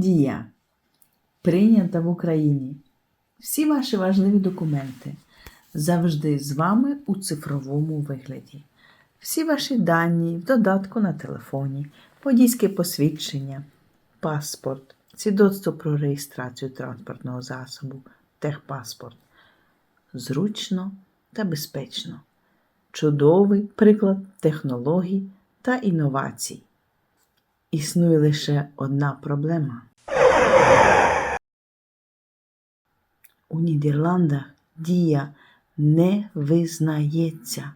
Дія прийнята в Україні. Всі ваші важливі документи завжди з вами у цифровому вигляді. Всі ваші дані в додатку на телефоні, водійське посвідчення, паспорт, свідоцтво про реєстрацію транспортного засобу, техпаспорт. Зручно та безпечно. Чудовий приклад технологій та інновацій. Існує лише одна проблема. У Нідерландах дія не визнається.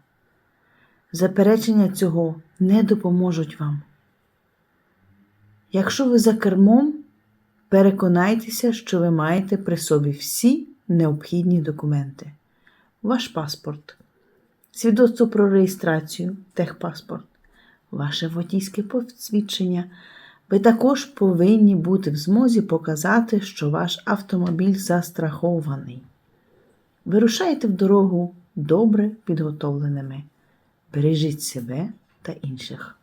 Заперечення цього не допоможуть вам. Якщо ви за кермом, переконайтеся, що ви маєте при собі всі необхідні документи: ваш паспорт, свідоцтво про реєстрацію, техпаспорт, ваше водійське посвідчення. Ви також повинні бути в змозі показати, що ваш автомобіль застрахований. Вирушайте в дорогу добре підготовленими. Бережіть себе та інших.